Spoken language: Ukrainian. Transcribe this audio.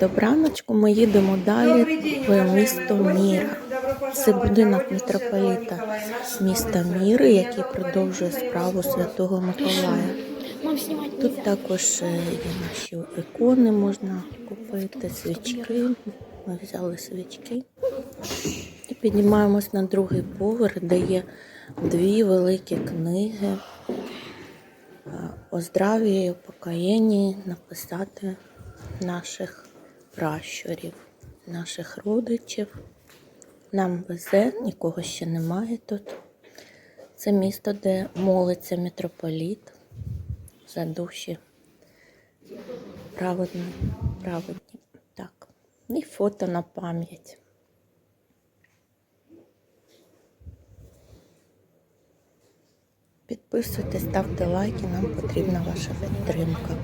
Добраночку ми їдемо далі в місто Міра. Це будинок митрополіта міста Міри, який продовжує справу Святого Миколая. Тут також е, є наші ікони, можна купити, свічки. Ми взяли свічки. І піднімаємось на другий поверх, де є дві великі книги. Е, О здраві і упокоєнні написати наших пращурів, наших родичів. Нам везе, нікого ще немає тут. Це місто, де молиться митрополіт за душі праведні, праведні. Так. І фото на пам'ять. Підписуйтесь, ставте лайки, нам потрібна ваша підтримка.